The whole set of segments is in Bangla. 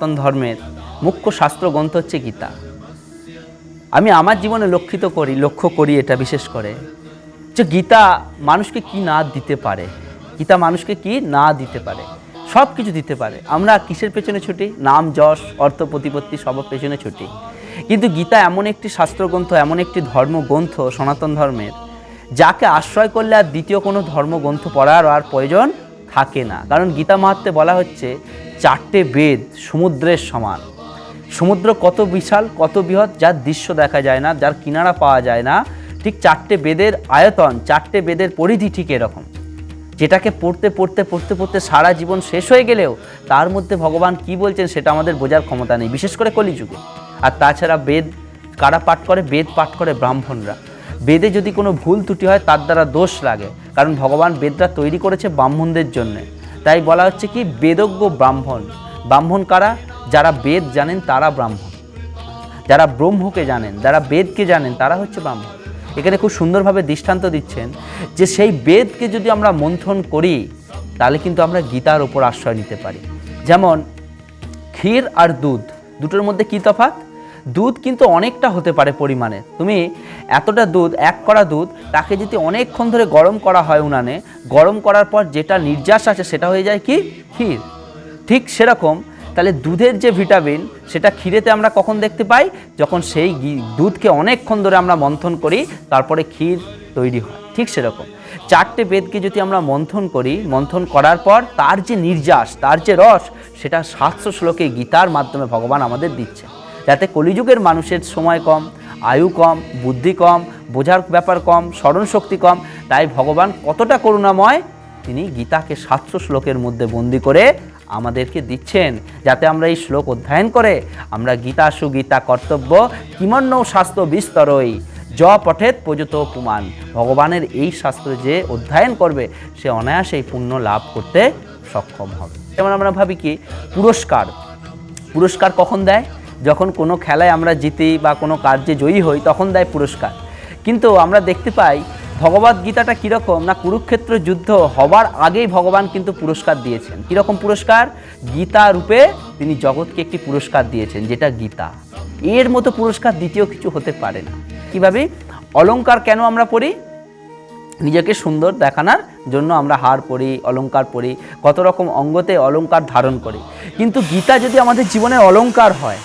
সনাতন ধর্মের মুখ্য শাস্ত্র গ্রন্থ হচ্ছে গীতা। আমি আমার জীবনে লক্ষিত করি, লক্ষ্য করি এটা বিশেষ করে যে গীতা মানুষকে কি না দিতে পারে, গীতা মানুষকে কি না দিতে পারে সব কিছু দিতে পারে। আমরা কিসের পেছনে ছুটি? নাম, যশ, অর্থ, প্রতিপত্তি সব পেছনে ছুটি। কিন্তু গীতা এমন একটি শাস্ত্রগ্রন্থ এমন একটি ধর্মগ্রন্থ সনাতন ধর্মের, যাকে আশ্রয় করলে আর দ্বিতীয় কোনো ধর্মগ্রন্থ পড়ার আর প্রয়োজন থাকে না। কারণ গীতা মাহাত্মে বলা হচ্ছে, চারটে বেদ সমুদ্রের সমান। সমুদ্র কত বিশাল, কত বৃহৎ, যার দৃশ্য দেখা যায় না, যার কিনারা পাওয়া যায় না। ঠিক চারটে বেদের আয়তন, চারটে বেদের পরিধি ঠিক এরকম। যেটাকে পড়তে পড়তে পড়তে পড়তে সারা জীবন শেষ হয়ে গেলেও তার মধ্যে ভগবান কি বলছেন সেটা আমাদের বোঝার ক্ষমতা নেই, বিশেষ করে কলিযুগে। আর তাছাড়া বেদ কারা পাঠ করে? বেদ পাঠ করে ব্রাহ্মণরা। বেদে যদি কোনো ভুল ত্রুটি হয়, তার দ্বারা দোষ লাগে। কারণ ভগবান বেদটা তৈরি করেছে ব্রাহ্মণদের জন্যে। তাই বলা হচ্ছে কি, বেদজ্ঞ ব্রাহ্মণ। ব্রাহ্মণ কারা? যারা বেদ জানেন, তারা ব্রাহ্মণ। যারা ব্রহ্মকে জানেন, যারা বেদকে জানেন, তারা হচ্ছে ব্রাহ্মণ। এখানে খুব সুন্দরভাবে দৃষ্টান্ত দিচ্ছেন যে, সেই বেদকে যদি আমরা মন্থন করি, তাহলে কিন্তু আমরা গীতার ওপর আশ্রয় নিতে পারি। যেমন ক্ষীর আর দুধ, দুটোর মধ্যে কী তফাৎ? দুধ কিন্তু অনেকটা হতে পারে পরিমাণে। তুমি এতটা দুধ, এক করা দুধ, তাকে যদি অনেকক্ষণ ধরে গরম করা হয় উনানে, গরম করার পর যেটা নির্যাস আছে সেটা হয়ে যায় কি? ক্ষীর। ঠিক সেরকম, তাহলে দুধের যে ভিটামিন, সেটা ক্ষীরেতে আমরা কখন দেখতে পাই? যখন সেই দুধকে অনেকক্ষণ ধরে আমরা মন্থন করি, তারপরে ক্ষীর তৈরি হয়। ঠিক সেরকম। চারটে বেদকে যদি আমরা মন্থন করি, মন্থন করার পর তার যে নির্যাস, তার যে রস, সেটা সাতশো শ্লোকে গীতার মাধ্যমে ভগবান আমাদের দিচ্ছে যাতে কলিযুগের মানুষের সময় কম, আয়ু কম, বুদ্ধি কম, বোঝার ব্যাপার কম, স্মরণশক্তি কম, তাই ভগবান কতটা করুণাময়, তিনি গীতাকে সাতশো শ্লোকের মধ্যে বন্দি করে আমাদেরকে দিচ্ছেন। যাতে আমরা এই শ্লোক অধ্যয়ন করে আমরা গীতা সুগীতা কর্তব্য, কিমন্ন শাস্ত্র বিস্তরই। জ পঠেত প্রযুত পুমান ভগবানের এই শাস্ত্র যে অধ্যয়ন করবে, সে অনায়াসে এই পুণ্য লাভ করতে সক্ষম হবে। যেমন আমরা ভাবি কি, পুরস্কার। পুরস্কার কখন দেয়? যখন কোনো খেলায় আমরা জিতি বা কোনো কার্যে জয়ী হই, তখন দেয় পুরস্কার। কিন্তু আমরা দেখতে পাই ভগবদ গীতাটা কীরকম না কুরুক্ষেত্র যুদ্ধ হবার আগেই ভগবান কিন্তু পুরস্কার দিয়েছেন। কীরকম পুরস্কার? গীতা রূপে তিনি জগৎকে একটি পুরস্কার দিয়েছেন, যেটা গীতা। এর মতো পুরস্কার দ্বিতীয় কিছু হতে পারে না। কীভাবে? অলঙ্কার কেন আমরা পড়ি? নিজেকে সুন্দর দেখানোর জন্য আমরা হার পরি, অলংকার পরি, কত রকম অঙ্গতে অলঙ্কার ধারণ করি। কিন্তু গীতা যদি আমাদের জীবনে অলংকার হয়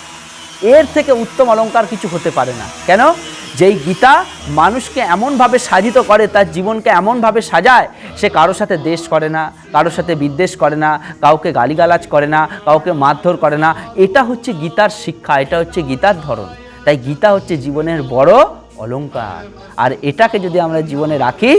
এর থেকে উত্তম অলংকার কিছু হতে পারে না। কেন? যেই গীতা মানুষকে এমনভাবে সাজিত করে, তার জীবনকে এমনভাবে সাজায়, সে কারোর সাথে দেশ করে না, কারোর সাথে বিদ্বেষ করে না, কাউকে গালিগালাজ করে না, কাউকে মারধর করে না। এটা হচ্ছে গীতার শিক্ষা, এটা হচ্ছে গীতার ধরন। তাই গীতা হচ্ছে জীবনের বড় অলঙ্কার আর এটাকে যদি আমরা জীবনে রাখি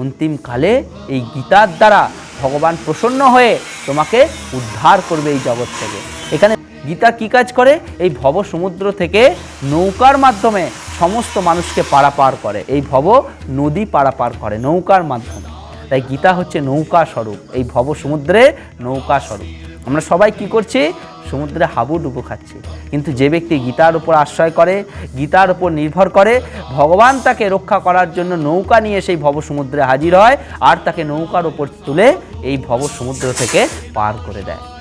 অন্তিমকালে এই গীতার দ্বারা ভগবান প্রসন্ন হয়ে তোমাকে উদ্ধার করবে এই জগৎ থেকে। এখানে গীতা কি কাজ করে? এই ভব সমুদ্র থেকে নৌকার মাধ্যমে সমস্ত মানুষকে পারাপার করে। এই ভব নদী পারাপার করে, নৌকার মাধ্যমে। তাই গীতা হচ্ছে নৌকা স্বরূপ। এই ভব সমুদ্রে নৌকা স্বরূপ। আমরা সবাই কি করছি? সমুদ্রে হাবুডুবু খাচ্ছি। কিন্তু যে ব্যক্তি গীতার উপর আশ্রয় করে, গীতার উপর নির্ভর করে, ভগবান তাকে রক্ষা করার জন্য নৌকা নিয়ে সেই ভব সমুদ্রে হাজির হয় আর তাকে নৌকার উপর তুলে এই ভব সমুদ্র থেকে পার করে দেয়।